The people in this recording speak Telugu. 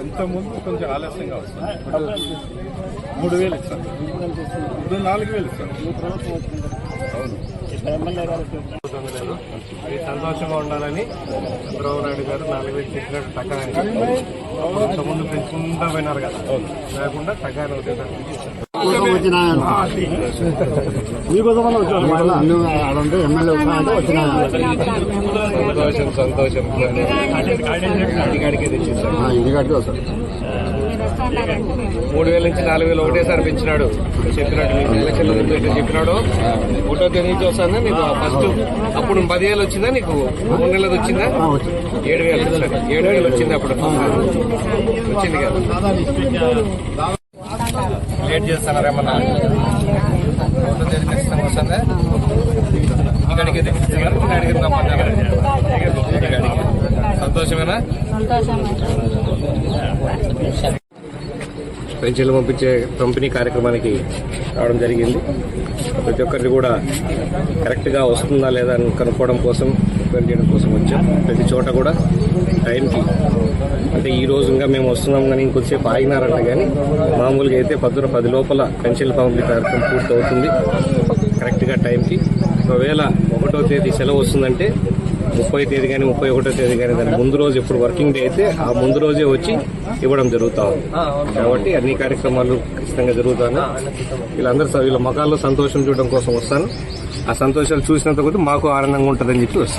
ఇంతకుముందు కొంచెం ఆలస్యంగా వస్తుంది మూడు వేలు ఇస్తాను ఇప్పుడు నాలుగు వేలు ఇస్తాను అవును మీరు సంతోషంగా ఉండాలని చంద్రబాబు నాయుడు గారు నాలుగు వేలు చెప్పినట్టు తగ్గడానికి ముందు పెంచుకుంటా పోయినారు కదా లేకుండా తగ్గాను ఆడుంటే ఎమ్మెల్యే అంటే వచ్చిన సంతోషం సంతోషం. వస్తారు మూడు వేల నుంచి నాలుగు వేలు ఒకటేసారి పెంచినాడు. చెప్పినట్టు మీకు ఎలక్షన్ల ముందు ఎట్లా చెప్పినాడు. ఒకటో తేదీ నుంచి వస్తుందా నీకు ఫస్ట్ అప్పుడు పదివేలు వచ్చిందా నీకు? మూడు నెలలు వచ్చిందా? ఏడు వేలు వచ్చింది? ఏడు వేలు వచ్చింది అప్పుడు? వచ్చింది. కదా. లేట్ చేస్తున్నారేమన్నా ఒకటో తేదీ సంతోషమేనా? పెన్షన్లు పంపించే పంపిణీ కార్యక్రమానికి రావడం జరిగింది. ప్రతి ఒక్కరిని కూడా కరెక్ట్గా వస్తుందా లేదా అని కనుక్కోవడం కోసం ఎంక్వైరీ చేయడం కోసం వచ్చాం. ప్రతి చోట కూడా టైంకి అంటే ఈ రోజు ఇంకా మేము వస్తున్నాం కానీ ఇంకొద్దిసేపు ఆగినారంట కానీ మామూలుగా అయితే పద్దున పది లోపల పెన్షన్ల పంపిణీ కార్యక్రమం పూర్తి అవుతుంది కరెక్ట్గా టైంకి. ఒకవేళ ఒకటో తేదీ సెలవు వస్తుందంటే ముప్పై తేదీ కానీ ముప్పై ఒకటో తేదీ కానీ దాని ముందు రోజు ఎప్పుడు వర్కింగ్ డే అయితే ఆ ముందు రోజే వచ్చి ఇవ్వడం జరుగుతా ఉంది. కాబట్టి అన్ని కార్యక్రమాలు ఖచ్చితంగా జరుగుతాను. వీళ్ళందరూ వీళ్ళ ముఖాల్లో సంతోషం చూడడం కోసం వస్తాను. ఆ సంతోషాలు చూసినంత కొద్ది మాకు ఆనందంగా ఉంటుందని చెప్పి వస్తాను.